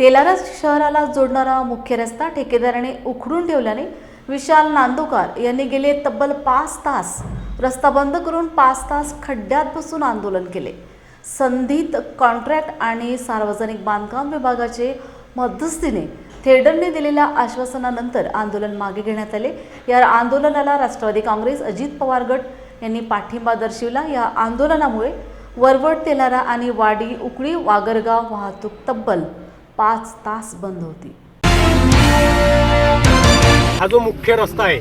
तेलारस शहराला जोडणारा मुख्य रस्ता ठेकेदाराने उखडून ठेवल्याने विशाल नांदोकार यांनी गेले तब्बल पाच तास रस्ता बंद करून पाच तास खड्ड्यात बसून आंदोलन केले. संधीत कॉन्ट्रॅक्ट आणि सार्वजनिक बांधकाम विभागाचे मध्यस्थीने थेडरने दिलेल्या आश्वासनानंतर आंदोलन मागे घेण्यात आले. या आंदोलनाला राष्ट्रवादी काँग्रेस अजित पवार गट यांनी पाठिंबा दर्शविला. या आंदोलनामुळे वरवड तेलारा आणि वाडी उकळी वागरगाव वाहतूक तब्बल पाच तास बंद होती. हा जो मुख्य रस्ता आहे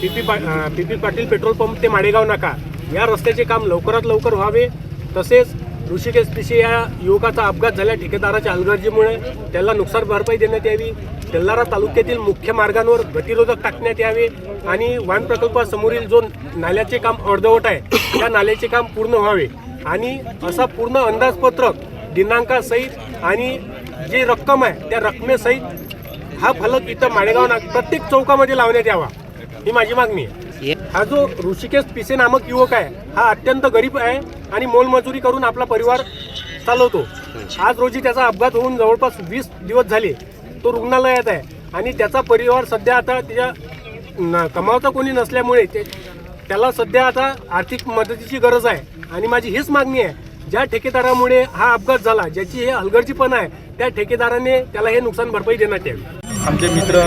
पी पी पा P P Patil petrol pump ते माडेगाव नाका या रस्त्याचे काम लवकरात लवकर व्हावे. तसेच ऋषिकेश पिशे या युवकाचा अपघात झाल्या ठेकेदाराच्या हलगर्जीमुळे त्याला नुकसान भरपाई देण्यात यावी. तेल्लारा तालुक्यातील मुख्य मार्गांवर गतिरोधक टाकण्यात यावे आणि वाहन प्रकल्पासमोरील जो नाल्याचे काम अर्धवट आहे त्या नाल्याचे काम पूर्ण व्हावे. आणि असा पूर्ण अंदाजपत्रक दिनांकासहित आणि जी रक्कम आहे त्या रकमेसहित हा फलक इथं माळेगाव ना प्रत्येक चौकामध्ये लावण्यात यावा ही माझी मागणी आहे. हा जो ऋषिकेश पिसे नामक युवक आहे हा अत्यंत गरीब आहे आणि मोलमजुरी करून आपला परिवार चालवतो. आज रोजी त्याचा अपघात होऊन जवळपास वीस दिवस झाले तो रुग्णालयात आहे आणि त्याचा परिवार सध्या आता त्याच्या कमावता कोणी नसल्यामुळे ते त्याला सध्या आता आर्थिक मदतीची गरज आहे. आणि माझी हीच मागणी आहे ज्या ठेकेदारामुळे हा अपघात झाला ज्याची हे हलगर्जीपण आहे त्या ठेकेदाराने त्याला हे नुकसान भरपाई देण्यात यावी. आमचे मित्र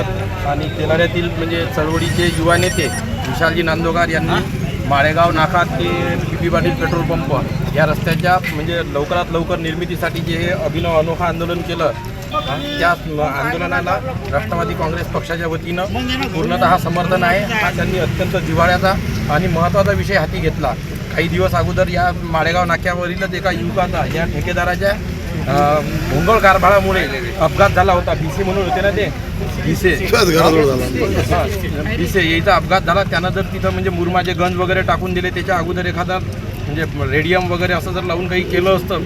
आणि तेलाऱ्यातील म्हणजे चळवळीचे युवा नेते विशालजी नांदोगार यांनी माळेगाव नाका ते P P Patil petrol pump या रस्त्याच्या म्हणजे लवकरात लवकर निर्मितीसाठी जे हे अभिनव अनोखा आंदोलन केलं त्या आंदोलनाला राष्ट्रवादी काँग्रेस पक्षाच्या वतीनं पूर्णतः समर्थन आहे. हा त्यांनी अत्यंत जिव्हाळ्याचा आणि महत्त्वाचा विषय हाती घेतला. काही दिवस अगोदर या माळेगाव नाक्यावरीलच एका युवकाचा या ठेकेदाराच्या भोंगळ कारभारामुळे अपघात झाला होता. बीसी म्हणून होते ना ते? भिसे भिसे याचा अपघात झाला. त्यानं जर तिथं म्हणजे मुरमाचे गंज वगैरे टाकून दिले त्याच्या अगोदर एखादा म्हणजे रेडियम वगैरे असं जर लावून काही केलं असतं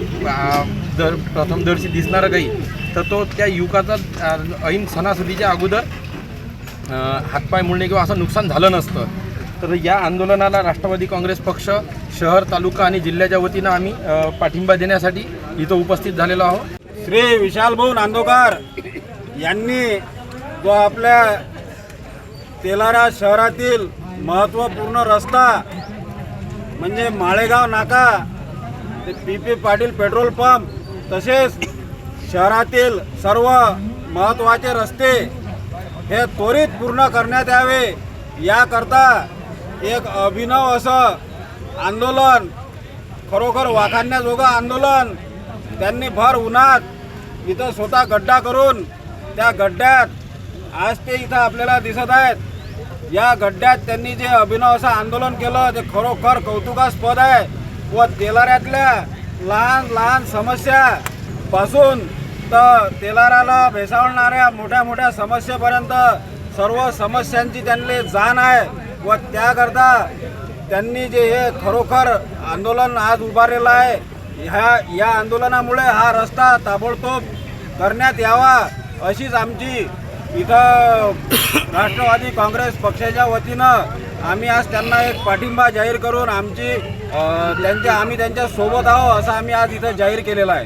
दर प्रथमदर्शी दिसणारं काही तर तो त्या युवकाचा ऐन सणासुदीच्या अगोदर हातपाय मुळणे किंवा असं नुकसान झालं नसतं. तर या आंदोलनाला राष्ट्रवादी काँग्रेस पक्ष शहर तालुका आणि जिल्ह्याच्या वतीनं आम्ही पाठिंबा देण्यासाठी इथं उपस्थित झालेलो आहोत. श्री विशालभाऊ नांदोकार यांनी जो आपल्या तेलारा शहरातील महत्त्वपूर्ण रस्ता म्हणजे माळेगाव नाका ते P P Patil petrol pump तसेच शहरातील सर्व महत्त्वाचे रस्ते हे त्वरित पूर्ण करण्यात यावे. याकरता एक अभिनव असं आंदोलन खरोखर वाखाणण्याजोगं आंदोलन त्यांनी भर उन्हात इथं स्वतः गड्डा करून त्या गड्ड्यात आज ते इथं आपल्याला दिसत आहेत. या गड्ड्यात त्यांनी जे अभिनव असं आंदोलन केलं ते खरोखर कौतुकास्पद आहे. व तेलाऱ्यातल्या लहान लहान समस्या पासून तर तेलाराला भेसावणाऱ्या मोठ्या मोठ्या समस्येपर्यंत सर्व समस्यांची त्यांनी जाण आहे. व त्याकरता त्यांनी जे हे खरोखर आंदोलन आज उभारलेलं आहे. ह्या या आंदोलनामुळे हा रस्ता ताबडतोब करण्यात यावा अशीच आमची इथं राष्ट्रवादी काँग्रेस पक्षाच्या वतीनं आम्ही आज त्यांना एक पाठिंबा जाहीर करून आमची त्यांच्या आम्ही त्यांच्यासोबत आहोत असं आम्ही आज इथं जाहीर केलेलं आहे.